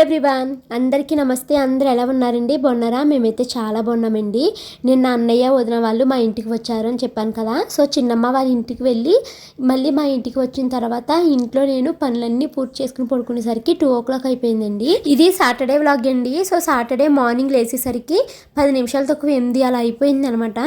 Everyone అందరికీ నమస్తే. అందరు ఎలా ఉన్నారండి? బాగున్నారా? మేమైతే చాలా బాగున్నామండి. నిన్న అన్నయ్య వదిన వాళ్ళు మా ఇంటికి వచ్చారు అని చెప్పాను కదా. సో చిన్నమ్మ వాళ్ళ ఇంటికి వెళ్ళి మళ్ళీ మా ఇంటికి వచ్చిన తర్వాత ఇంట్లో నేను పనులన్నీ పూర్తి చేసుకుని పడుకునేసరికి టూ ఓ క్లాక్ అయిపోయిందండి. ఇది సాటర్డే వ్లాగ్ అండి. సో సాటర్డే మార్నింగ్ లేచేసరికి పది నిమిషాలు తక్కువ ఎనిమిది అలా అయిపోయింది అనమాట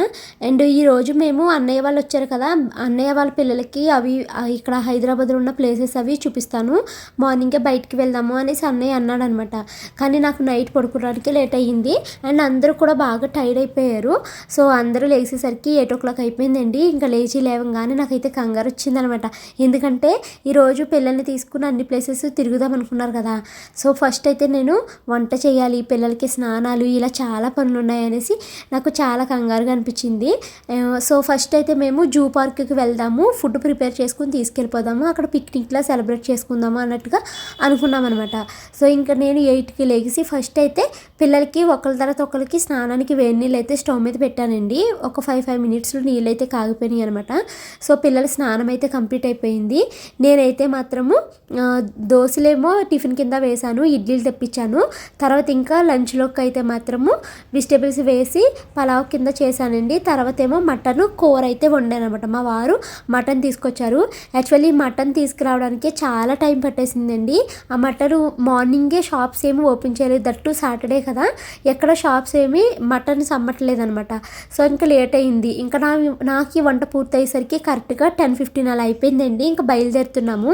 అండ్ ఈ రోజు మేము అన్నయ్య వాళ్ళు వచ్చారు కదా. అన్నయ్య వాళ్ళ పిల్లలకి అవి ఇక్కడ హైదరాబాద్లో ఉన్న ప్లేసెస్ అవి చూపిస్తాను. మార్నింగే బయటికి వెళ్దాము అనేసి అన్నయ్య అన్నాడు అనమాట కానీ నాకు నైట్ పడుకోవడానికి లేట్ అయ్యింది. అండ్ అందరూ కూడా బాగా టైర్డ్ అయిపోయారు. సో అందరూ లేచేసరికి ఎయిట్ ఓ క్లాక్ అయిపోయిందండి. ఇంకా లేచి లేవగానే నాకైతే కంగారు వచ్చిందనమాట. ఎందుకంటే ఈరోజు పిల్లల్ని తీసుకుని అన్ని ప్లేసెస్ తిరుగుదాం అనుకున్నారు కదా. సో ఫస్ట్ అయితే నేను వంట చేయాలి పిల్లలకి స్నానాలు ఇలా చాలా పనులు ఉన్నాయనేసి నాకు చాలా కంగారుగా అనిపించింది. సో ఫస్ట్ అయితే మేము జూ పార్క్కి వెళ్దాము ఫుడ్ ప్రిపేర్ చేసుకుని తీసుకెళ్ళిపోదాము అక్కడ పిక్నిక్లా సెలబ్రేట్ చేసుకుందాము అన్నట్టుగా అనుకున్నాం అనమాట సో ఇంకా నేను ఎయిట్కి లేచి ఫస్ట్ అయితే పిల్లలకి ఒకరి తర్వాత ఒకరికి స్నానానికి వేడి నీళ్ళు అయితే స్టవ్ మీద పెట్టానండి. ఒక ఫైవ్ ఫైవ్ మినిట్స్లో నీళ్ళు అయితే కాగిపోయినాయి అనమాట సో పిల్లల స్నానం అయితే కంప్లీట్ అయిపోయింది. నేనైతే మాత్రము దోశలేమో టిఫిన్ కింద వేశాను ఇడ్లీలు తెప్పించాను. తర్వాత ఇంకా లంచ్లోకి అయితే మాత్రము వెజిటేబుల్స్ వేసి పలావ్ కింద చేశానండి. తర్వాత ఏమో మటన్ కూర అయితే వండాను అనమాట మా వారు మటన్ తీసుకొచ్చారు. యాక్చువల్లీ మటన్ తీసుకురావడానికి చాలా టైం పట్టేసిందండి. ఆ మటన్ మార్నింగే షాప్స్ ఏమి ఓపెన్ చేయలేదు. దట్ టు సాటర్డే కదా. ఎక్కడ షాప్స్ ఏమి మటన్ సమ్మట్లేదు అనమాట సో ఇంకా లేట్ అయింది. ఇంకా నా నాకు ఈ వంట పూర్తయ్యేసరికి కరెక్ట్గా టెన్ ఫిఫ్టీన్ అలా అయిపోయిందండి. ఇంకా బయలుదేరుతున్నాము.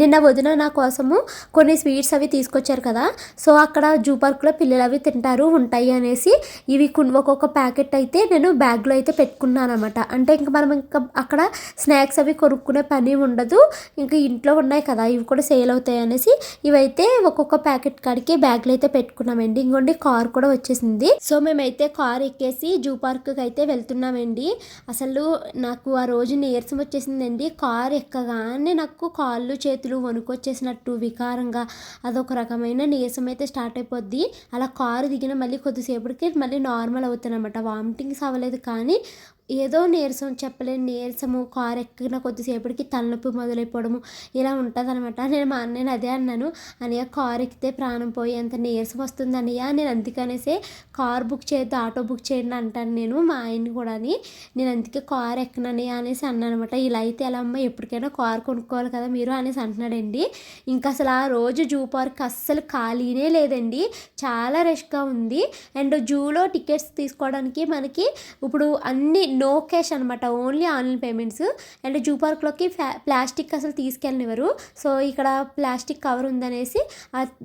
నిన్న వదిన నా కోసము కొన్ని స్వీట్స్ అవి తీసుకొచ్చారు కదా. సో అక్కడ జూ పార్క్లో పిల్లలు అవి తింటారు ఉంటాయి అనేసి ఇవి ఒక్కొక్క ప్యాకెట్ అయితే నేను బ్యాగ్లో అయితే పెట్టుకున్నాను అనమాట అంటే ఇంకా మనం ఇంకా అక్కడ స్నాక్స్ అవి కొనుక్కునే పని ఉండదు. ఇంకా ఇంట్లో ఉన్నాయి కదా ఇవి కూడా సేల్ అవుతాయి అనేసి ఇవైతే ఒక్కొక్క ప్యాకెట్ కాడికి బ్యాగ్లో అయితే పెట్టుకున్నామండి. ఇంకోండి కార్ కూడా వచ్చేసింది. సో మేమైతే కార్ ఎక్కేసి జూ పార్క్కి అయితే వెళ్తున్నామండి. అసలు నాకు ఆ రోజు నీరసం వచ్చేసిందండి. కార్ ఎక్కగానే నాకు కాళ్ళు చేతులు వణుకొచ్చేసినట్టు వికారంగా అదొక రకమైన నీరసం అయితే స్టార్ట్ అయిపోద్ది. అలా కారు దిగిన మళ్ళీ కొద్దిసేపటికి మళ్ళీ నార్మల్ అవుతానమాట వామిటింగ్స్ అవ్వలేదు కానీ ఏదో నీరసం చెప్పలేని నీరసము కారు ఎక్కిన కొద్దిసేపటికి తలనొప్పి మొదలైపోవడము ఇలా ఉంటుంది అనమాట నేను మా అన్నయ్యని అదే అన్నాను అన్నయ్య కారు ఎక్కితే ప్రాణం పోయి అంత నీరసం వస్తుంది అన్నయ్య. నేను అందుకనేసే కార్ బుక్ చేయొద్దు ఆటో బుక్ చేయండి అంటాను నేను మా ఆయన్ని కూడా నేను అందుకే కార్ ఎక్కనని అనేసి అన్నాను అనమాట ఇలా అయితే ఎలా అమ్మ ఎప్పటికైనా కార్ కొనుక్కోవాలి కదా మీరు అనేసి అంటున్నాడండి. ఇంకా అసలు ఆ రోజు జూ పార్క్ అస్సలు ఖాళీనే లేదండి. చాలా రష్గా ఉంది. అండ్ జూలో టికెట్స్ తీసుకోవడానికి మనకి ఇప్పుడు అన్ని నో క్యాష్ అనమాట only online payments. And zoo పార్క్లోకి plastic అసలు తీసుకెళ్ళనివ్వరు. సో ఇక్కడ ప్లాస్టిక్ కవర్ ఉందనేసి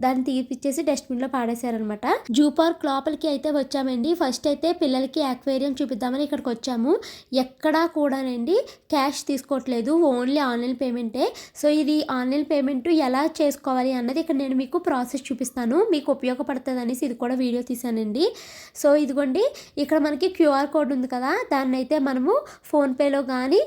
దాన్ని తీపిచ్చేసి డస్ట్బిన్లో పాడేశారనమాట జూ పార్క్ లోపలికి అయితే వచ్చామండి. ఫస్ట్ అయితే పిల్లలకి అక్వేరియం చూపిద్దామని ఇక్కడికి వచ్చాము. ఎక్కడా కూడానండి క్యాష్ తీసుకోవట్లేదు. ఓన్లీ ఆన్లైన్ పేమెంటే. సో ఇది ఆన్లైన్ పేమెంట్ ఎలా చేసుకోవాలి అన్నది ఇక్కడ నేను మీకు ప్రాసెస్ చూపిస్తాను. మీకు ఉపయోగపడుతుంది అనేసి ఇది కూడా వీడియో తీసానండి సో ఇదిగోండి. ఇక్కడ మనకి క్యూఆర్ కోడ్ ఉంది కదా. దాన్ని అయితే మనము ఫోన్పేలో కానీ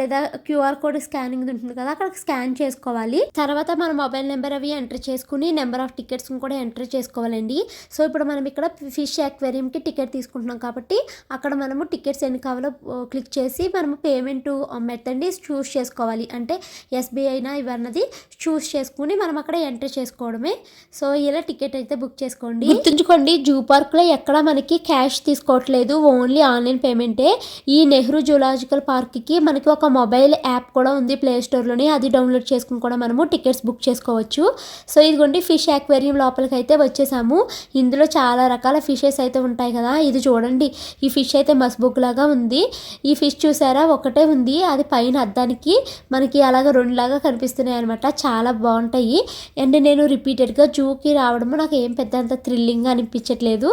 లేదా క్యూఆర్ కోడ్ స్కానింగ్ ఉంటుంది కదా అక్కడ స్కాన్ చేసుకోవాలి. తర్వాత మన మొబైల్ నెంబర్ అవి ఎంటర్ చేసుకుని నెంబర్ ఆఫ్ టికెట్స్ కూడా ఎంటర్ చేసుకోవాలండి. సో ఇప్పుడు మనం ఇక్కడ ఫిష్ అక్వేరియంకి టికెట్ తీసుకుంటున్నాం కాబట్టి అక్కడ మనము టికెట్స్ ఎన్ని కావాలో క్లిక్ చేసి మనము పేమెంట్ మెథడ్ని చూస్ చేసుకోవాలి. అంటే ఎస్బీఐ ఇవన్నది చూస్ చేసుకుని మనం అక్కడ ఎంటర్ చేసుకోవడమే. సో ఇలా టికెట్ అయితే బుక్ చేసుకోండి. గుర్తుంచుకోండి జూ పార్క్లో ఎక్కడ మనకి క్యాష్ తీసుకోవట్లేదు ఓన్లీ ఆన్లైన్ పేమెంటే. ఈ నెహ్రూ జూలాజికల్ పార్క్కి మనకి ఒక మొబైల్ యాప్ కూడా ఉంది ప్లే స్టోర్లోని. అది డౌన్లోడ్ చేసుకుని కూడా మనము టికెట్స్ బుక్ చేసుకోవచ్చు. సో ఇదిగోండి ఫిష్ అక్వేరియం లోపలికి అయితే వచ్చేసాము. ఇందులో చాలా రకాల ఫిషెస్ అయితే ఉంటాయి కదా. ఇది చూడండి. ఈ ఫిష్ అయితే మస్బుక్ లాగా ఉంది. ఈ ఫిష్ చూసారా? ఒకటే ఉంది. అది పైన అద్దానికి మనకి అలాగ రెండులాగా కనిపిస్తున్నాయి అనమాట చాలా బాగుంటాయి. అండ్ నేను రిపీటెడ్గా జూకి రావడము నాకు ఏం పెద్ద అంత థ్రిల్లింగ్గా అనిపించట్లేదు.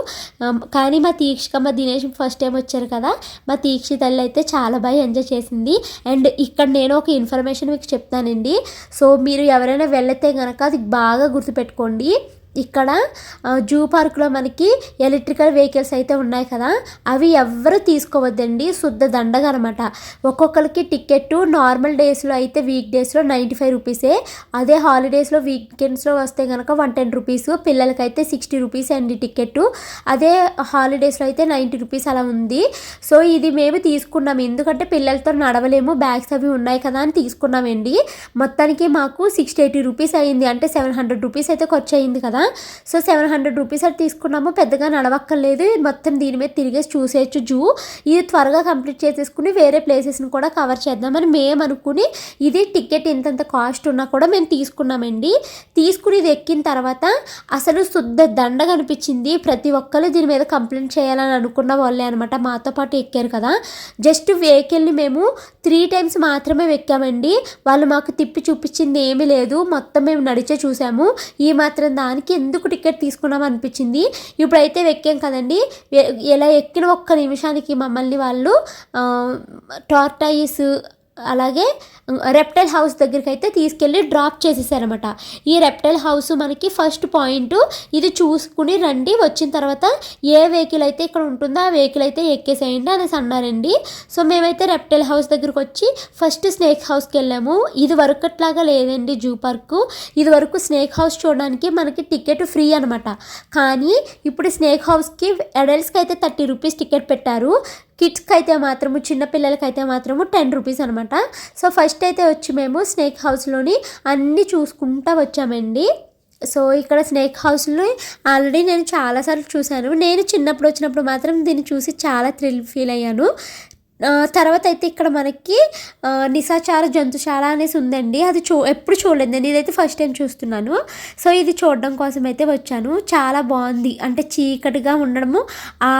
కానీ మా తీక్షక మా దినేష్ ఫస్ట్ టైం వచ్చారు కదా. మా తీ తల్లి అయితే చాలా బాగా ఎంజాయ్ చేసింది. అండ్ ఇక్కడ నేను ఒక ఇన్ఫర్మేషన్ మీకు చెప్తానండి. సో మీరు ఎవరైనా వెళితే కనుక అది బాగా గుర్తుపెట్టుకోండి. ఇక్కడ జూ పార్క్లో మనకి ఎలక్ట్రికల్ వెహికల్స్ అయితే ఉన్నాయి కదా. అవి ఎవ్వరు తీసుకోవద్దండి. శుద్ధ దండగా అనమాట ఒక్కొక్కరికి టికెట్ నార్మల్ డేస్లో అయితే వీక్ డేస్లో నైంటీ ఫైవ్ రూపీసే. అదే హాలిడేస్లో వీకెండ్స్లో వస్తే కనుక వన్ టెన్ రూపీస్. పిల్లలకైతే సిక్స్టీ రూపీస్ అండి టికెట్ అదే హాలిడేస్లో అయితే నైంటీ రూపీస్ అలా ఉంది. సో ఇది మేము తీసుకున్నాం. ఎందుకంటే పిల్లలతో నడవలేము. బ్యాగ్స్ అవి ఉన్నాయి కదా అని తీసుకున్నామండి. మొత్తానికి మాకు సిక్స్టీ ఎయిటీ రూపీస్ అయింది. అంటే సెవెన్ హండ్రెడ్ రూపీస్ అయితే ఖర్చు అయింది కదా. సో సెవెన్ హండ్రెడ్ రూపీస్ అది తీసుకున్నాము. పెద్దగా నడవక్కర్లేదు. మొత్తం దీని మీద తిరిగేసి చూసేయచ్చు జూ. ఇది త్వరగా కంప్లీట్ చేసేసుకుని వేరే ప్లేసెస్ని కూడా కవర్ చేద్దామని మేము అనుకుని ఇది టికెట్ ఇంతంత కాస్ట్ ఉన్నా కూడా మేము తీసుకున్నామండి. తీసుకుని ఇది ఎక్కిన తర్వాత అసలు శుద్ధ దండ కనిపించింది ప్రతి ఒక్కరు దీని మీద కంప్లైంట్ చేయాలని అనుకున్న వాళ్ళే అనమాట మాతో పాటు ఎక్కారు కదా. జస్ట్ వెహికల్ని మేము త్రీ టైమ్స్ మాత్రమే ఎక్కామండి. వాళ్ళు మాకు తిప్పి చూపించింది ఏమీ లేదు. మొత్తం మేము నడిచే చూసాము. ఈ మాత్రం దానికి ఎందుకు టికెట్ తీసుకున్నాం అనిపించింది. ఇప్పుడైతే ఎక్కాం కదండి. ఎలా ఎక్కిన ఒక్క నిమిషానికి మమ్మల్ని వాళ్ళు టార్టాయిస్ అలాగే రెప్టైల్ హౌస్ దగ్గరికి అయితే తీసుకెళ్ళి డ్రాప్ చేసేసారనమాట ఈ రెప్టైల్ హౌస్ మనకి ఫస్ట్ పాయింట్ ఇది చూసుకుని రండి. వచ్చిన తర్వాత ఏ వెహికల్ అయితే ఇక్కడ ఉంటుందో ఆ వెహికల్ అయితే ఎక్కేసేయండి అనేసి అన్నారండి. సో మేమైతే రెప్టైల్ హౌస్ దగ్గరికి వచ్చి ఫస్ట్ స్నేక్ హౌస్కి వెళ్ళాము. ఇది వరకట్లాగా లేదండి జూ పార్క్. ఇది వరకు స్నేక్ హౌస్ చూడడానికి మనకి టికెట్ ఫ్రీ అనమాట కానీ ఇప్పుడు స్నేక్ హౌస్కి అడల్ట్స్కి అయితే థర్టీ రూపీస్ టికెట్ పెట్టారు. కిడ్స్కి అయితే మాత్రము చిన్నపిల్లలకి అయితే మాత్రము టెన్ రూపీస్ అనమాట సో ఫస్ట్ అయితే వచ్చి మేము స్నేక్ హౌస్లోని అన్నీ చూసుకుంటా వచ్చామండి. సో ఇక్కడ స్నేక్ హౌస్లో ఆల్రెడీ నేను చాలాసార్లు చూశాను. నేను చిన్నప్పుడు వచ్చినప్పుడు మాత్రం దీన్ని చూసి చాలా థ్రిల్ ఫీల్ అయ్యాను. తర్వాత అయితే ఇక్కడ మనకి నిశాచార జంతుశాల అనేసి ఉందండి. అది చూ ఎప్పుడు చూడలేదు. నేను ఇదైతే ఫస్ట్ టైం చూస్తున్నాను. సో ఇది చూడడం కోసం అయితే వచ్చాను. చాలా బాగుంది. అంటే చీకటిగా ఉండడము ఆ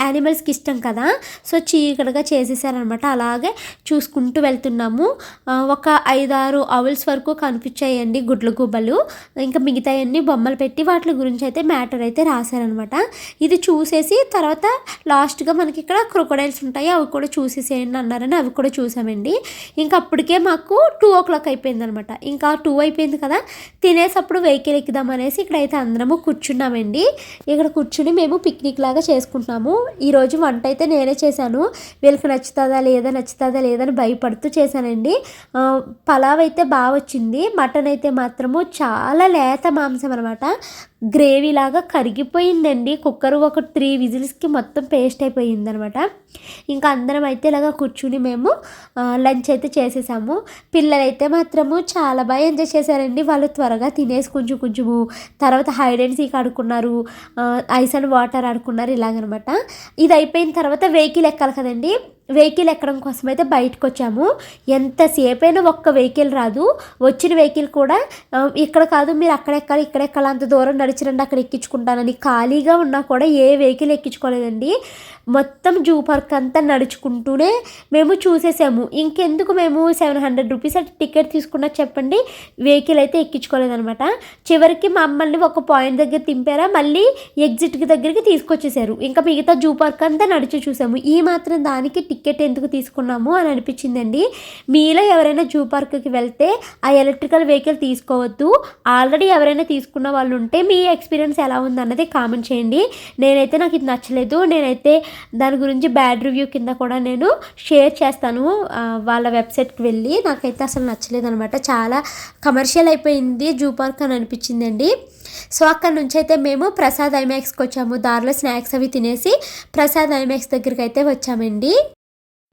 యానిమల్స్కి ఇష్టం కదా. సో చీకటిగా చేసేసారనమాట అలాగే చూసుకుంటూ వెళ్తున్నాము. ఒక ఐదారు అవుల్స్ వరకు కనిపించాయండి గుడ్లు గుబ్బలు. ఇంకా మిగతాయన్నీ బొమ్మలు పెట్టి వాటి గురించి అయితే మ్యాటర్ అయితే రాశారనమాట ఇది చూసేసి తర్వాత లాస్ట్గా మనకి ఇక్కడ క్రొకడైల్స్ ఉంటాయి. అవి కూడా చూసేసేయండి అన్నారని అవి కూడా చూసామండి. ఇంకా అప్పటికే మాకు టూ ఓ క్లాక్ అయిపోయింది అనమాట ఇంకా టూ అయిపోయింది కదా తినేసప్పుడు వెహికల్ ఎక్కుదాం అనేసి ఇక్కడైతే అందరము కూర్చున్నామండి. ఇక్కడ కూర్చుని మేము పిక్నిక్ లాగా చేసుకుంటున్నాము. ఈరోజు వంట అయితే నేనే చేశాను. వీళ్ళకి నచ్చుతుందా లేదా నచ్చుతుందా లేదా అని భయపడుతూ చేశానండి. పలావ్ అయితే బాగా వచ్చింది. మటన్ అయితే మాత్రము చాలా లేత మాంసం అనమాట. గ్రేవీ లాగా కరిగిపోయిందండి. కుక్కర్ ఒక త్రీ విజిల్స్కి మొత్తం పేస్ట్ అయిపోయింది అనమాట ఇంకా అందరం అయితే ఇలాగ కూర్చుని మేము లంచ్ అయితే చేసేసాము. పిల్లలైతే మాత్రము చాలా బాగా ఎంజాయ్ చేశారండి. వాళ్ళు త్వరగా తినేసి కొంచెం కొంచెము తర్వాత హైడ్ అండ్ సీక్ ఆడుకున్నారు. ఐస్ అండ్ వాటర్ ఆడుకున్నారు ఇలాగనమాట. ఇది అయిపోయిన తర్వాత వెహికల్ ఎక్కాలి కదండి. వెహికల్ ఎక్కడం కోసం అయితే బయటకు వచ్చాము ఎంతసేపు అయినా ఒక్క వెహికల్ రాదు. వచ్చిన వెహికల్ కూడా ఇక్కడ కాదు మీరు అక్కడ ఎక్కాలి ఇక్కడ ఎక్కాలి అంత దూరం నడిచిరండి అక్కడ ఎక్కించుకుంటానని ఖాళీగా ఉన్నా కూడా ఏ వెహికల్ ఎక్కించుకోలేదండి. మొత్తం జూ పార్క్ అంతా నడుచుకుంటూనే మేము చూసేసాము. ఇంకెందుకు మేము సెవెన్ హండ్రెడ్ రూపీస్ అంటే టికెట్ తీసుకున్నా చెప్పండి. వెహికల్ అయితే ఎక్కించుకోలేదనమాట చివరికి మమ్మల్ని ఒక పాయింట్ దగ్గర తింపారా మళ్ళీ ఎగ్జిట్కి దగ్గరికి తీసుకొచ్చేసారు. ఇంకా మిగతా జూ పార్క్ అంతా నడిచి చూసాము. ఈ మాత్రం దానికి టికెట్ ఎందుకు తీసుకున్నాము అని అనిపించిందండి. మీలో ఎవరైనా జూ పార్క్కి వెళ్తే ఆ ఎలక్ట్రికల్ వెహికల్ తీసుకోవద్దు. ఆల్రెడీ ఎవరైనా తీసుకున్న వాళ్ళు ఉంటే మీ ఎక్స్పీరియన్స్ ఎలా ఉందన్నది కామెంట్ చేయండి. నేనైతే నాకు ఇది నచ్చలేదు. నేనైతే దాని గురించి బ్యాడ్ రివ్యూ కింద కూడా నేను షేర్ చేస్తాను. వాళ్ళ వెబ్సైట్కి వెళ్ళి. నాకైతే అసలు నచ్చలేదు అనమాట చాలా కమర్షియల్ అయిపోయింది జూ పార్క్ అని అనిపించిందండి. సో అక్కడ నుంచి అయితే మేము ప్రసాద్ ఐమాక్స్కి వచ్చాము. దారిలో స్నాక్స్ అవి తినేసి ప్రసాద్ ఐమాక్స్ దగ్గరికి అయితే వచ్చామండి.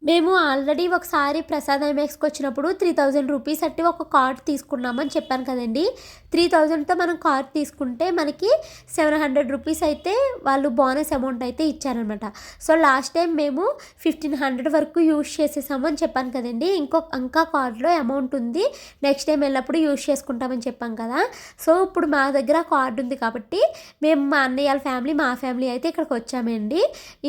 మేము ఆల్రెడీ ఒకసారి ప్రసాద్ ఐమాక్స్కి వచ్చినప్పుడు త్రీ థౌజండ్ రూపీస్ అట్టి ఒక కార్డ్ తీసుకున్నామని చెప్పాను కదండి. త్రీ థౌజండ్తో మనం కార్ తీసుకుంటే మనకి సెవెన్ హండ్రెడ్ రూపీస్ అయితే వాళ్ళు బోనస్ అమౌంట్ అయితే ఇచ్చారనమాట. సో లాస్ట్ టైం మేము ఫిఫ్టీన్ హండ్రెడ్ వరకు యూజ్ చేసేసాము అని చెప్పాను కదండి. ఇంకో ఇంకా కార్డులో అమౌంట్ ఉంది. నెక్స్ట్ టైం వెళ్ళినప్పుడు యూజ్ చేసుకుంటామని చెప్పాం కదా. సో ఇప్పుడు మా దగ్గర కార్డు ఉంది కాబట్టి మేము మా అన్నయ్య వాళ్ళ ఫ్యామిలీ మా ఫ్యామిలీ అయితే ఇక్కడికి వచ్చామండి.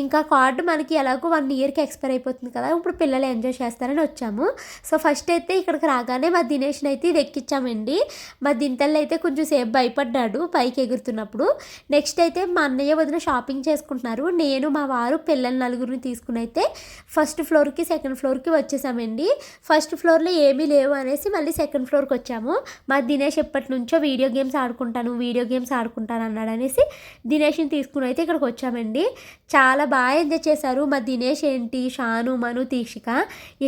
ఇంకా కార్డు మనకి ఎలాగో వన్ ఇయర్కి ఎక్స్పైర్ అయిపోతుంది కదా. ఇప్పుడు పిల్లలు ఎంజాయ్ చేస్తారని వచ్చాము. సో ఫస్ట్ అయితే ఇక్కడికి రాగానే మా దినేష్ని అయితే ఇది ఎక్కించామండి మా పిల్లలు అయితే కొంచెం సేపు భయపడ్డాడు పైకి ఎగురుతున్నప్పుడు. నెక్స్ట్ అయితే మా అన్నయ్య వదిన షాపింగ్ చేసుకుంటున్నారు. నేను మా వారు పిల్లల నలుగురిని తీసుకుని అయితే ఫస్ట్ ఫ్లోర్కి సెకండ్ ఫ్లోర్కి వచ్చేసామండి. ఫస్ట్ ఫ్లోర్లో ఏమీ లేవు అనేసి మళ్ళీ సెకండ్ ఫ్లోర్కి వచ్చాము. మా దినేష్ ఎప్పటి నుంచో వీడియో గేమ్స్ ఆడుకుంటాను వీడియో గేమ్స్ ఆడుకుంటాను అన్నాడు అనేసి దినేష్ని తీసుకుని అయితే ఇక్కడికి వచ్చామండి. చాలా బాగా ఎంజాయ్ చేశారు మా దినేష్ ఏంటి షాను మను తీక్షిక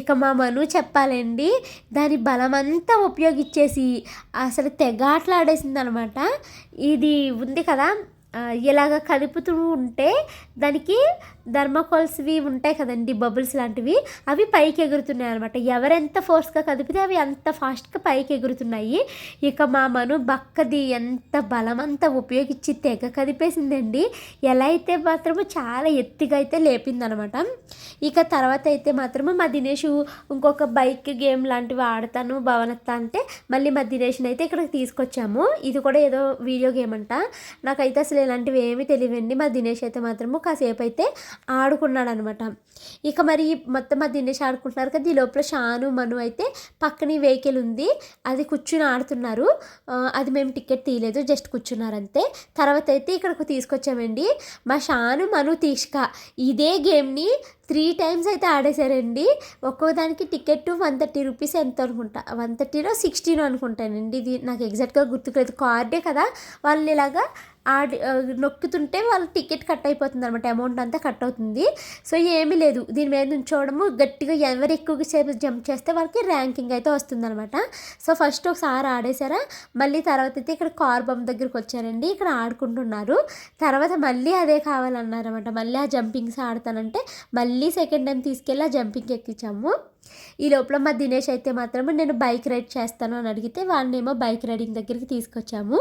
ఇక మా మను చెప్పాలండి దాని బలమంతా ఉపయోగించేసి అసలు తెగ ఆటలాడేసింది అనమాట ఇది ఉంది కదా ఇలాగ కలుపుతూ ఉంటే దానికి ధర్మకోల్స్వి ఉంటాయి కదండి బబుల్స్ లాంటివి అవి పైకి ఎగురుతున్నాయి అనమాట ఎవరెంత ఫోర్స్గా కదిపితే అవి అంత ఫాస్ట్గా పైకి ఎగురుతున్నాయి. ఇక మా మను బక్కది ఎంత బలమంతా ఉపయోగించి తెగ కదిపేసిందండి. ఎలా అయితే మాత్రము చాలా ఎత్తుగా అయితే లేపిందనమాట ఇక తర్వాత అయితే మాత్రము మా దినేష్ ఇంకొక బైక్ గేమ్ లాంటివి ఆడతాను భవనత్త అంటే మళ్ళీ మా దినేష్ని అయితే ఇక్కడికి తీసుకొచ్చాము. ఇది కూడా ఏదో వీడియో గేమ్ అంట. నాకైతే అసలు ఇలాంటివి ఏమీ తెలియవండి. మా దినేష్ అయితే మాత్రము కాసేపు అయితే ఆడుకున్నాడు అనమాట ఇక మరి మొత్తం మా దినేష్ ఆడుకుంటున్నారు కదా ఈ లోపల షాను మను అయితే పక్కన వెహికల్ ఉంది. అది కూర్చుని ఆడుతున్నారు. అది మేము టికెట్ తీయలేదు జస్ట్ కూర్చున్నారు అంతే తర్వాత అయితే ఇక్కడికి తీసుకొచ్చామండి. మా షాను మను తీష్క ఇదే గేమ్ని త్రీ టైమ్స్ అయితే ఆడేశారండి. ఒక్కో దానికి టికెట్ వన్ థర్టీ రూపీస్ ఎంత అనుకుంటా? వన్ థర్టీనో సిక్స్టీనో అనుకుంటానండి. ఇది నాకు ఎగ్జాక్ట్గా గుర్తుకులేదు కార్డే కదా. వాళ్ళు ఇలాగా ఆడి నొక్కుతుంటే వాళ్ళ టికెట్ కట్ అయిపోతుంది అనమాట అమౌంట్ అంతా కట్ అవుతుంది. సో ఏమీ లేదు. దీని మీద నుంచోవడము గట్టిగా ఎవరు ఎక్కువగా సేపు జంప్ చేస్తే వాళ్ళకి ర్యాంకింగ్ అయితే వస్తుందనమాట సో ఫస్ట్ ఒకసారి ఆడేశారా. మళ్ళీ తర్వాత అయితే ఇక్కడ కార్ బొమ్మ దగ్గరికి వచ్చారండి. ఇక్కడ ఆడుకుంటున్నారు. తర్వాత మళ్ళీ అదే కావాలన్నారన్నమాట. మళ్ళీ ఆ జంపింగ్స్ ఆడతానంటే మళ్ళీ సెకండ్ టైం తీసుకెళ్ళి ఆ జంపింగ్ ఎక్కించాము. ఈ లోపల మా దినేష్ అయితే మాత్రం నేను బైక్ రైడ్ చేస్తాను అని అడిగితే వాళ్ళనేమో బైక్ రైడింగ్ దగ్గరికి తీసుకొచ్చాము.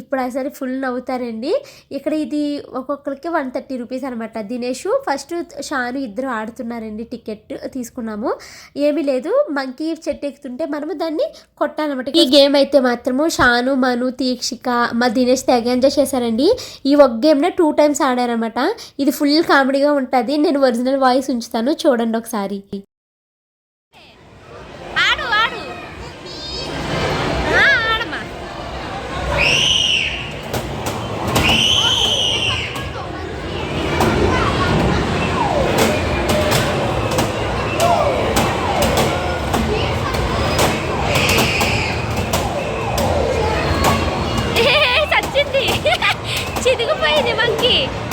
ఇప్పుడు అసలు ఫుల్ నవ్వుతారండి. ఇక్కడ ఇది ఒక్కొక్కరికి వన్ థర్టీ రూపీస్ అనమాట దినేష్ ఫస్ట్ షాను ఇద్దరు ఆడుతున్నారండి టికెట్ తీసుకున్నాము. ఏమీ లేదు. మంకీ చెట్టు ఎక్కుతుంటే మనము దాన్ని కొట్టాలన్నమాట. ఈ గేమ్ అయితే మాత్రము షాను మను తీక్షిక మా దినేష్ తెగ ఎంజాయ్ చేశారండి. ఈ ఒక గేమ్నే టూ టైమ్స్ ఆడారనమాట ఇది ఫుల్ కామెడీగా ఉంటుంది. నేను ఒరిజినల్ వాయిస్ ఉంచుతాను. చూడండి ఒకసారి. কি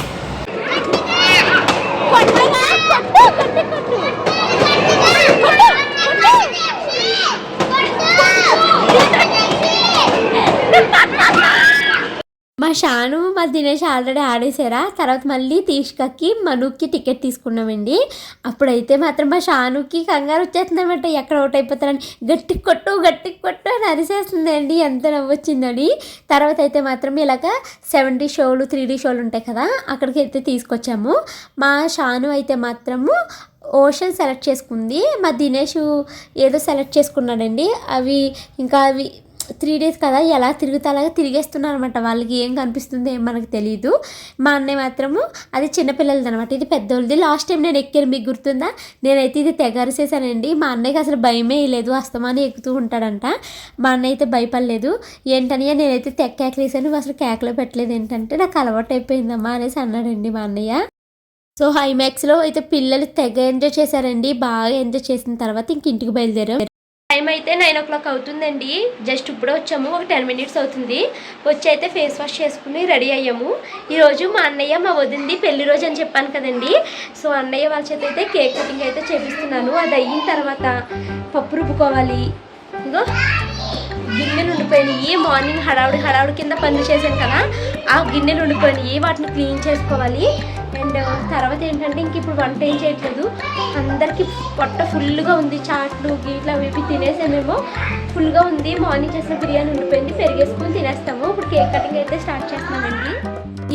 మా షాను మా దినేష్ ఆల్రెడీ ఆడేసారా? తర్వాత మళ్ళీ తీష్కకి మనుకి టికెట్ తీసుకున్నామండి. అప్పుడైతే మాత్రం మా షానుకి కంగారు వచ్చేస్తుందన్నమాట. ఎక్కడ అవుట్ అయిపోతారని. గట్టి కొట్టు గట్టి కొట్టు అని అరిసేస్తుందండి. ఎంత నవ్వొచ్చిందని. తర్వాత అయితే మాత్రం ఇలాగ సెవెంటీ షోలు త్రీ డీ షోలు ఉంటాయి కదా అక్కడికి అయితే తీసుకొచ్చాము. మా షాను అయితే మాత్రము ఓషన్ సెలెక్ట్ చేసుకుంది. మా దినేష్ ఏదో సెలెక్ట్ చేసుకున్నాడండి. అవి ఇంకా అవి త్రీ డేస్ కదా ఎలా తిరుగుతా అలాగా తిరిగేస్తున్నారు అనమాట వాళ్ళకి ఏం కనిపిస్తుందో ఏం మనకు తెలియదు మా అన్నయ్య మాత్రము అది చిన్నపిల్లలది అనమాట ఇది పెద్దోళ్ళది. లాస్ట్ టైం నేను ఎక్కాను మీకు గుర్తుందా? నేనైతే ఇది తెగరిసేసానండి. మా అన్నయ్యకి అసలు భయమే లేదు. అస్తమాని ఎక్కుతూ ఉంటాడంట. మా అన్నయ్య అయితే భయపడలేదు. ఏంటని నేనైతే తెగ కేకలేసాను. అసలు కేకలో పెట్టలేదు ఏంటంటే నాకు అలవాటు అయిపోయిందమ్మా అనేసి అన్నాడండి మా అన్నయ్య. సో హైమాక్స్లో అయితే పిల్లలు తెగ ఎంజాయ్ చేశారండి. బాగా ఎంజాయ్ చేసిన తర్వాత ఇంక ఇంటికి బయలుదేరారు టైం అయితే నైన్ ఓ క్లాక్ అవుతుందండి. జస్ట్ ఇప్పుడే వచ్చాము. ఒక టెన్ మినిట్స్ అవుతుంది. వచ్చి అయితే ఫేస్ వాష్ చేసుకుని రెడీ అయ్యాము. ఈరోజు మా అన్నయ్య మా వదింది పెళ్ళి రోజు అని చెప్పాను కదండి. సో అన్నయ్య వాళ్ళ చేత అయితే కేక్ కటింగ్ అయితే చేపిస్తున్నాను. అది అయిన తర్వాత పప్పు రుబ్బుకోవాలి. ఇంకో గిన్నెలు ఉండిపోయినాయి. మార్నింగ్ హడావుడి హడావుడి కింద పనులు చేశాను కదా. ఆ గిన్నెలు ఉండిపోయినాయి. వాటిని క్లీన్ చేసుకోవాలి. అండ్ తర్వాత ఏంటంటే ఇంక ఇప్పుడు వంట ఏం చేయట్లేదు. అందరికీ పొట్ట ఫుల్గా ఉంది. చాట్లు గీట్లు అవి ఇవి తినేసామేమో ఫుల్గా ఉంది. మార్నింగ్ చేసిన బిర్యానీ ఉండిపోయింది. పెరిగేసుకొని తినేస్తాము. ఇప్పుడు కేక్ కటింగ్ అయితే స్టార్ట్ చేస్తున్నామండి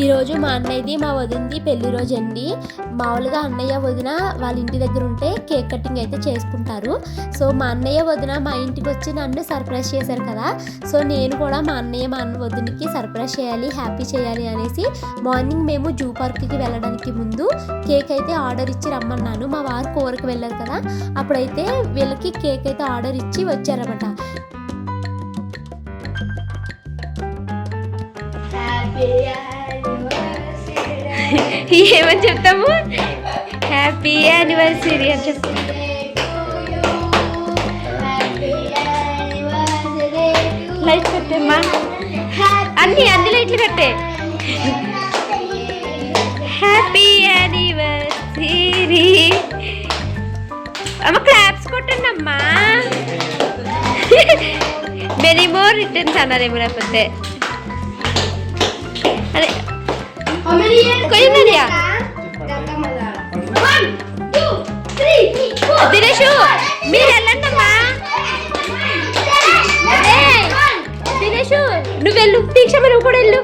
ఈరోజు మా అన్నయ్యది మా వదినది పెళ్ళి రోజు అండి. మామూలుగా అన్నయ్య వదిన వాళ్ళ ఇంటి దగ్గర ఉంటే కేక్ కటింగ్ అయితే చేసుకుంటారు. సో మా అన్నయ్య వదిన మా ఇంటికి వచ్చి నన్ను సర్ప్రైజ్ చేశారు కదా. సో నేను కూడా మా అన్నయ్య మా అన్న వదినకి సర్ప్రైజ్ చేయాలి హ్యాపీ చేయాలి అనేసి మార్నింగ్ మేము జూ పార్క్కి వెళ్ళడానికి ముందు కేక్ అయితే ఆర్డర్ ఇచ్చి రమ్మన్నాను. మా వారు కోరకు వెళ్ళారు కదా. అప్పుడైతే వీళ్ళకి కేక్ అయితే ఆర్డర్ ఇచ్చి వచ్చారన్నమాట. ఏమని చెప్తాము? హ్యాపీ యానివర్సరీ అని చెప్తాము లైట్ పెట్టేమ్మా. అన్ని అన్ని లైట్లు పెట్టే. హ్యాపీ యానివర్సరీ అమ్మ క్లాప్స్ కొట్టండి అమ్మా మెనీ మోర్ రిటర్న్స్ అన్నారేమో లేకపోతే. అదే కొయ్యిందనియా దినేషు మీరు వెళ్ళండి దినేషు నువ్వు వెళ్ళు దీక్ష నువ్వు కూడా వెళ్ళు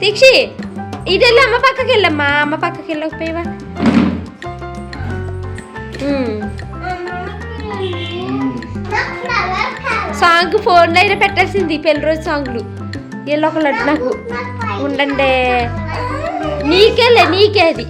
దీక్షి ఇది వెళ్ళి అమ్మ పక్కకి వెళ్ళమ్మా అమ్మ పక్కకి వెళ్ళకపోయావా సాంగ్ ఫోన్లో అయినా పెట్టాల్సింది పెళ్ళి రోజు సాంగ్లు వీళ్ళు ఒక లడ్డు నాకు ఉండండి నీకేలే నీకే అది.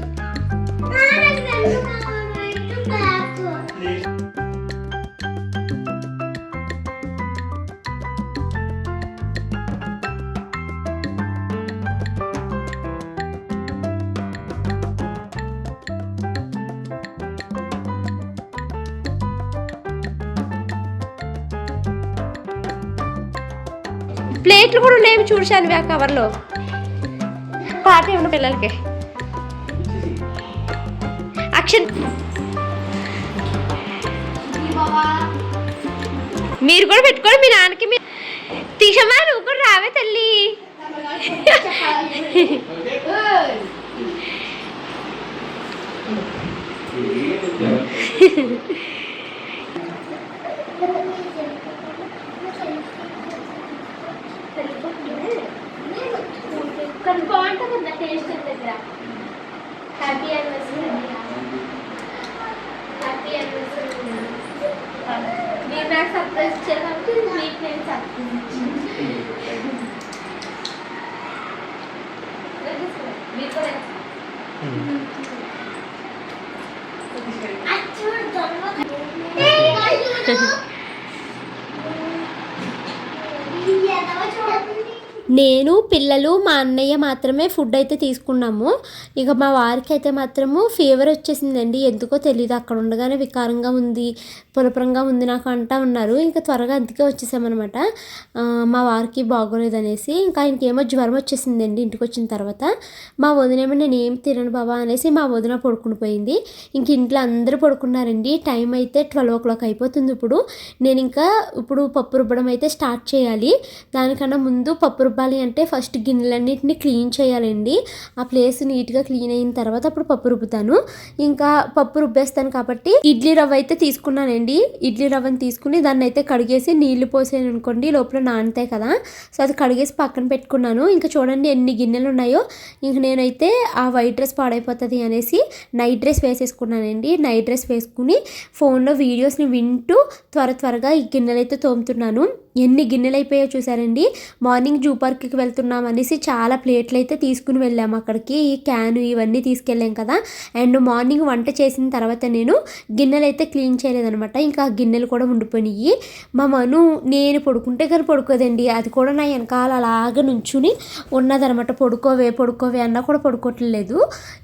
ప్లేట్లు కూడా ఉన్నాయేమి చూసాను ఆ కవర్లో. పాట ఏమన్నా పిల్లలకి? అక్షన్ మీరు కూడా పెట్టుకోండి మీ నాన్నకి మీ తీసమ్మా నువ్వు కూడా రావే తల్లి. కానీ బాగుంటుంది కదా టేస్ట్ దగ్గర హ్యాపీ యానివర్సరీ హ్యాపీ యానివర్సరీ మీరు నాకు సర్ప్రైజ్ ఇచ్చారు కాబట్టి మీకు నేను సర్ప్రైజ్ ఇచ్చాను. మీరు కూడా నేను పిల్లలు మా అన్నయ్య మాత్రమే ఫుడ్ అయితే తీసుకున్నాము. ఇక మా వారికి అయితే మాత్రము ఫీవర్ వచ్చేసిందండి. ఎందుకో తెలియదు అక్కడ ఉండగానే వికారంగా ఉంది పులపరంగా ఉంది నాకు అంటా ఉన్నారు. ఇంకా త్వరగా అందుకే వచ్చేసామన్నమాట. మా వారికి బాగోలేదు అనేసి ఇంకా ఆయనకి ఏమో జ్వరం వచ్చేసిందండి ఇంటికి వచ్చిన తర్వాత. మా వదినేమో నేను ఏం తినను బాబా అనేసి మా వదిన పడుకుని పోయింది. ఇంక ఇంట్లో అందరూ పడుకున్నారండి. టైం అయితే ట్వెల్వ్ ఓ క్లాక్ అయిపోతుంది ఇప్పుడు. నేను ఇంకా ఇప్పుడు పప్పు రుబ్బడం అయితే స్టార్ట్ చేయాలి. దానికన్నా ముందు పప్పు రుబ్బాలి అంటే ఫస్ట్ గిన్నెలన్నింటినీ క్లీన్ చేయాలండి. ఆ ప్లేస్ నీట్గా క్లీన్ అయిన తర్వాత అప్పుడు పప్పు రుబ్బుతాను. ఇంకా పప్పు రుబ్బేస్తాను కాబట్టి ఇడ్లీ రవ్వ అయితే తీసుకున్నానండి. ఇడ్లీ రవ్వని తీసుకుని దాన్ని అయితే కడిగేసి నీళ్ళు పోసాను అనుకోండి లోపల నానుతాయి కదా. సో అది కడిగేసి పక్కన పెట్టుకున్నాను. ఇంకా చూడండి ఎన్ని గిన్నెలు ఉన్నాయో. ఇంక నేనైతే ఆ వైట్ డ్రెస్ పాడైపోతుంది అనేసి నైట్ డ్రెస్ వేసేసుకున్నానండి. నైట్ డ్రెస్ వేసుకుని ఫోన్లో వీడియోస్ని వింటూ త్వర త్వరగా ఈ గిన్నెలు అయితే తోముతున్నాను. ఎన్ని గిన్నెలు అయిపోయాయో చూసారండి. మార్నింగ్ జూ పార్క్కి వెళ్తున్నాం అనేసి చాలా ప్లేట్లు అయితే తీసుకుని వెళ్ళాము అక్కడికి. ఈ క్యాను ఇవన్నీ తీసుకెళ్ళాం కదా. అండ్ మార్నింగ్ వంట చేసిన తర్వాత నేను గిన్నెలు అయితే క్లీన్ చేయలేదనమాట ఇంకా గిన్నెలు కూడా ఉండిపోయినాయి మా మను నేను పడుకుంటే కానీ పడుకోదండి. అది కూడా నా వెనకాల అలాగ నుంచుని ఉన్నదనమాట పడుకోవే పడుకోవే అన్నా కూడా పడుకోవట్లేదు.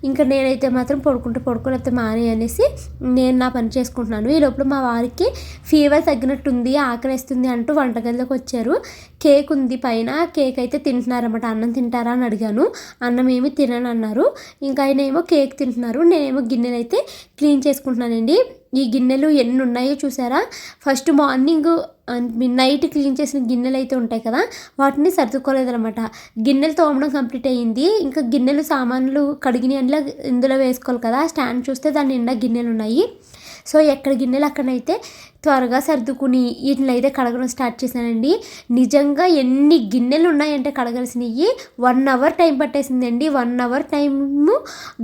ఇంకా నేనైతే మాత్రం పడుకుంటే పడుకోలేకపోతే మానే అనేసి నేను నా పని చేసుకుంటున్నాను. ఈ లోపల మా వారికి ఫీవర్ తగ్గినట్టుంది ఆకలిస్తుంది అంటూ వంట వంటగదిలోకి వచ్చారు. కేక్ ఉంది పైన. కేక్ అయితే తింటున్నారన్నమాట. అన్నం తింటారా అని అడిగాను. అన్నం ఏమి తినను అన్నారు. ఇంకా ఆయన ఏమో కేక్ తింటున్నారు. నేనేమో గిన్నెలు అయితే క్లీన్ చేసుకుంటున్నానండి. ఈ గిన్నెలు ఎన్ని ఉన్నాయో చూసారా? ఫస్ట్ మార్నింగ్ నైట్ క్లీన్ చేసిన గిన్నెలు అయితే ఉంటాయి కదా వాటిని సర్దుకోలేదనమాట గిన్నెలు తోమడం కంప్లీట్ అయ్యింది. ఇంకా గిన్నెలు సామాన్లు కడిగిన అందులో ఇందులో వేసుకోవాలి కదా. స్టాండ్ చూస్తే దాని నిండా గిన్నెలు ఉన్నాయి. సో ఎక్కడ గిన్నెలు అక్కడైతే త్వరగా సర్దుకుని వీటిని అయితే కడగడం స్టార్ట్ చేశానండి. నిజంగా ఎన్ని గిన్నెలు ఉన్నాయంటే కడగాల్సినవి. వన్ అవర్ టైం పట్టేసిందండి. వన్ అవర్ టైము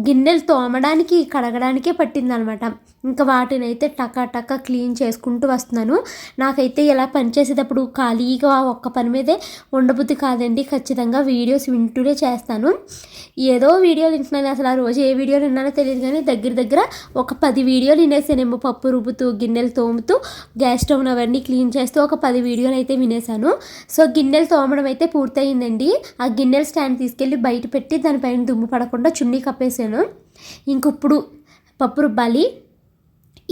గిన్నెలు తోమడానికి కడగడానికే పట్టిందనమాట. ఇంకా వాటిని అయితే టకా టకా క్లీన్ చేసుకుంటూ వస్తున్నాను. నాకైతే ఇలా పనిచేసేటప్పుడు ఖాళీగా ఒక్క పని మీదే ఉండబుద్ధి కాదండి. ఖచ్చితంగా వీడియోస్ వింటూనే చేస్తాను. ఏదో వీడియోలు వింటున్నాను. అసలు ఆ రోజు ఏ వీడియోలు విన్నానో తెలియదు కానీ దగ్గర దగ్గర ఒక పది వీడియోలు వినేసానేమో పప్పు రుబ్బుతూ గిన్నెలు తోముతూ గ్యాస్ స్టవ్ అవన్నీ క్లీన్ చేస్తూ ఒక పది వీడియోలు అయితే వినేసాను సో గిన్నెలు తోమడం అయితే పూర్తయిందండి. ఆ గిన్నెల స్టాండ్ తీసుకెళ్ళి బయట పెట్టి దానిపైన దుమ్ము పడకుండా చున్నీ కప్పేసాను ఇంకొప్పుడు పప్పు రుబ్బాలి.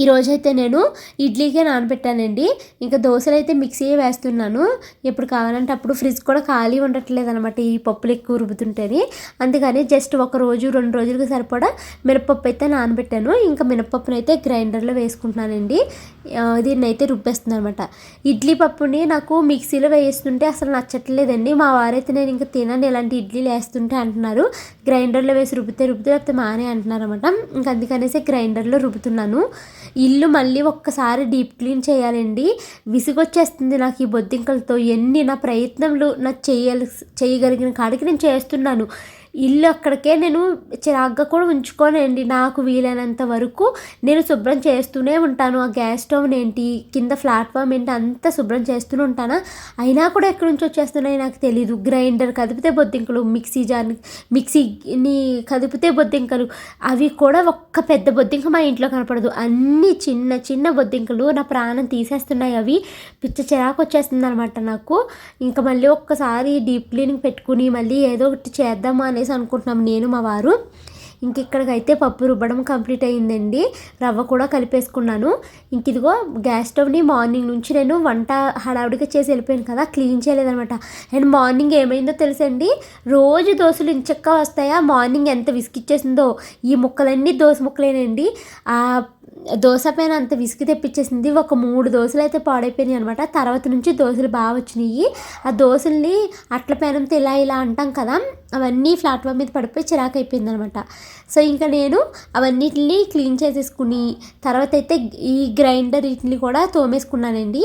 ఈరోజైతే నేను ఇడ్లీకే నానబెట్టానండి. ఇంకా దోశలు అయితే మిక్సీ వేస్తున్నాను. ఎప్పుడు కావాలంటే అప్పుడు ఫ్రిడ్జ్ కూడా ఖాళీ ఉండట్లేదు అనమాట ఈ పప్పులు ఎక్కువ రుబ్బుతుంటేనే. అందుకని జస్ట్ ఒక రోజు రెండు రోజులకు సరిపడా మినపప్పు అయితే నానబెట్టాను. ఇంకా మినపప్పును అయితే గ్రైండర్లో వేసుకుంటున్నానండి. దీన్ని అయితే రుబ్బేస్తుంది అనమాట ఇడ్లీ పప్పుని నాకు మిక్సీలో వేస్తుంటే అసలు నచ్చట్లేదండి. మా వారైతే నేను ఇంకా తినని ఇలాంటి ఇడ్లీలు వేస్తుంటే అంటున్నారు. గ్రైండర్లో వేసి రుబ్బితే రుబ్బితే లేకపోతే మానే అంటున్నారు అనమాట ఇంకా అందుకనేసి గ్రైండర్లో రుబ్బుతున్నాను. ఇల్లు మళ్ళీ ఒక్కసారి డీప్ క్లీన్ చేయాలండి. విసుగొచ్చేస్తుంది నాకు ఈ బొద్దింకలతో. ఎన్ని నా ప్రయత్నములు నా చేయాలి చేయగలిగిన కాడికి నేను చేస్తున్నాను. ఇల్లు అక్కడికే నేను చిరాగ్గా కూడా ఉంచుకోనండి. నాకు వీలైనంత వరకు నేను శుభ్రం చేస్తూనే ఉంటాను. ఆ గ్యాస్ స్టవ్ ఏంటి కింద ప్లాట్ఫామ్ ఏంటి అంతా శుభ్రం చేస్తూనే ఉంటానా? అయినా కూడా ఎక్కడి నుంచి వచ్చేస్తున్నాయి నాకు తెలీదు. గ్రైండర్ కదిపితే బొద్దింకలు మిక్సీ జార్ మిక్సీని కదిపితే బొద్దింకలు. అవి కూడా ఒక్క పెద్ద బొద్దింక మా ఇంట్లో కనపడదు. అన్ని చిన్న చిన్న బొద్దింకలు నా ప్రాణం తీసేస్తున్నాయి అవి. పిచ్చ చిరాకు వచ్చేస్తుంది అనమాట నాకు. ఇంకా మళ్ళీ ఒక్కసారి డీప్ క్లీనింగ్ పెట్టుకుని మళ్ళీ ఏదో ఒకటి చేద్దామా అనేసి అనుకుంటున్నాం నేను మా వారు. ఇంక ఇక్కడికైతే పప్పు రుబ్బడం కంప్లీట్ అయ్యిందండి. రవ్వ కూడా కలిపేసుకున్నాను. ఇంక ఇదిగో గ్యాస్ స్టవ్ని మార్నింగ్ నుంచి నేను వంట హడావుడిగా చేసి వెళ్ళిపోయాను కదా క్లీన్ చేయలేదనమాట అండ్ మార్నింగ్ ఏమైందో తెలుసండి? రోజు దోశలు ఇంచక్క వస్తాయా? మార్నింగ్ ఎంత విసిగిచ్చేసిందో ఈ ముక్కలన్నీ దోశ ముక్కలేనండి. ఆ దోశ పైన అంత విసిగి తెప్పించేసింది. ఒక మూడు దోశలు అయితే పాడైపోయినాయి అనమాట తర్వాత నుంచి దోశలు బాగా వచ్చినాయి. ఆ దోశల్ని అట్ల పేనంతో ఇలా ఇలా అంటాం కదా అవన్నీ ప్లాట్ఫామ్ మీద పడిపోయి చిరాకు అయిపోయింది అనమాట సో ఇంకా నేను అవన్నిటిని క్లీన్ చేసేసుకుని తర్వాత అయితే ఈ గ్రైండర్ వీటిని కూడా తోమేసుకున్నానండి.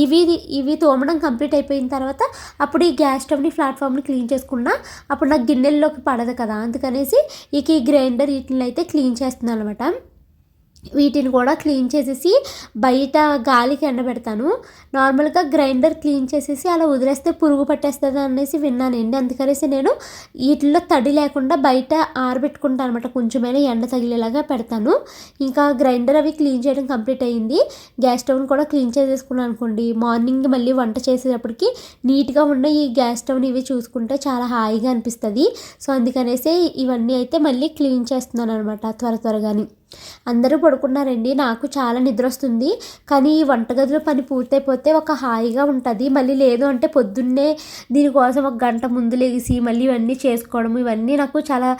ఇవి ఇవి తోమడం కంప్లీట్ అయిపోయిన తర్వాత అప్పుడు ఈ గ్యాస్ స్టవ్ని ప్లాట్ఫామ్ని క్లీన్ చేసుకున్నా అప్పుడు నాకు గిన్నెల్లోకి పడదు కదా. అందుకనేసి ఇక ఈ గ్రైండర్ వీటిని అయితే క్లీన్ చేస్తున్నాను అనమాట వీటిని కూడా క్లీన్ చేసేసి బయట గాలికి ఎండబెడతాను. నార్మల్గా గ్రైండర్ క్లీన్ చేసేసి అలా వదిలేస్తే పురుగు పట్టేస్తుంది అనేసి విన్నానండి. అందుకనేసి నేను వీటిలో తడి లేకుండా బయట ఆరబెట్టుకుంటాను అనమాట కొంచెమైనా ఎండ తగిలేలాగా పెడతాను. ఇంకా గ్రైండర్ అవి క్లీన్ చేయడం కంప్లీట్ అయ్యింది గ్యాస్ స్టవ్ని కూడా క్లీన్ చేసేసుకున్నాను అనుకోండి. మార్నింగ్ మళ్ళీ వంట చేసేటప్పటికి నీట్గా ఉన్న ఈ గ్యాస్ స్టవ్ని ఇవి చూసుకుంటే చాలా హాయిగా అనిపిస్తుంది. సో అందుకనేసి ఇవన్నీ అయితే మళ్ళీ క్లీన్ చేస్తున్నాను అనమాట త్వర త్వరగానే. అందరూ పడుకున్నారండి. నాకు చాలా నిద్ర వస్తుంది కానీ ఈ వంటగదిలో పని పూర్తయిపోతే ఒక హాయిగా ఉంటుంది. మళ్ళీ లేదు అంటే పొద్దున్నే దీనికోసం ఒక గంట ముందు లేచి మళ్ళీ ఇవన్నీ చేసుకోవడం ఇవన్నీ నాకు చాలా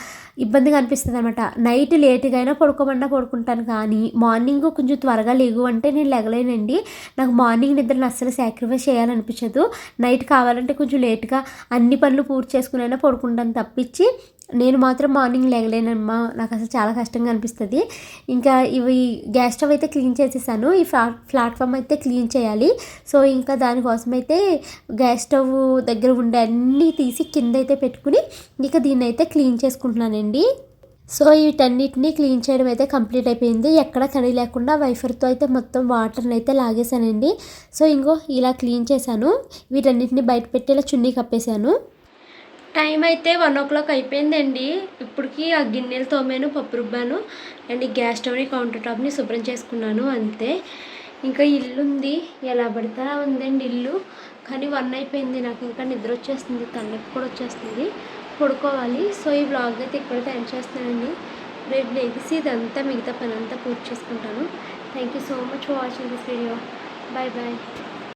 ఇబ్బందిగా అనిపిస్తుంది అనమాట నైట్ లేట్గా అయినా పడుకోమన్నా పడుకుంటాను కానీ మార్నింగ్ కొంచెం త్వరగా లేగు అంటే నేను లెగలేనండి. నాకు మార్నింగ్ నిద్రను అస్సలు సాక్రిఫైస్ చేయాలనిపించదు. నైట్ కావాలంటే కొంచెం లేట్గా అన్ని పనులు పూర్తి చేసుకునైనా పడుకుంటాను తప్పించి నేను మాత్రం మార్నింగ్ లేగలేనమ్మా నాకు అసలు చాలా కష్టంగా అనిపిస్తుంది. ఇంకా ఇవి గ్యాస్ స్టవ్ అయితే క్లీన్ చేసేసాను. ఈ ఫ్లా ప్లాట్ఫామ్ అయితే క్లీన్ చేయాలి. సో ఇంకా దానికోసం అయితే గ్యాస్ స్టవ్ దగ్గర ఉండే అన్నీ తీసి కింద అయితే పెట్టుకుని ఇంకా దీన్ని అయితే క్లీన్ చేసుకుంటున్నానండి. సో వీటన్నిటిని క్లీన్ చేయడం అయితే కంప్లీట్ అయిపోయింది. ఎక్కడ తడి లేకుండా వైఫర్తో అయితే మొత్తం వాటర్ని అయితే లాగేశానండి. సో ఇంకో ఇలా క్లీన్ చేశాను. వీటన్నిటిని బయట పెట్టి ఇలా చున్నీ కప్పేశాను. టైం అయితే వన్ ఓ క్లాక్ అయిపోయిందండి. ఇప్పటికి ఆ గిన్నెలు తోమాను పప్పు రుబ్బాను అండ్ ఈ గ్యాస్ స్టవ్ని కౌంటర్ టాప్ని శుభ్రం చేసుకున్నాను అంతే. ఇంకా ఇల్లు ఉంది ఎలా పడితే అలా ఉందండి ఇల్లు. కానీ వన్ అయిపోయింది. నాకు ఇంకా నిద్ర వచ్చేస్తుంది. తలనొప్పి కూడా వచ్చేస్తుంది. పడుకోవాలి. సో ఈ బ్లాగ్ అయితే ఇక్కడితో ఎండ్ చేస్తానండి రేపు లెగిసి ఇదంతా మిగతా పని అంతా పూర్తి చేసుకుంటాను. Thank you so much for watching this video bye bye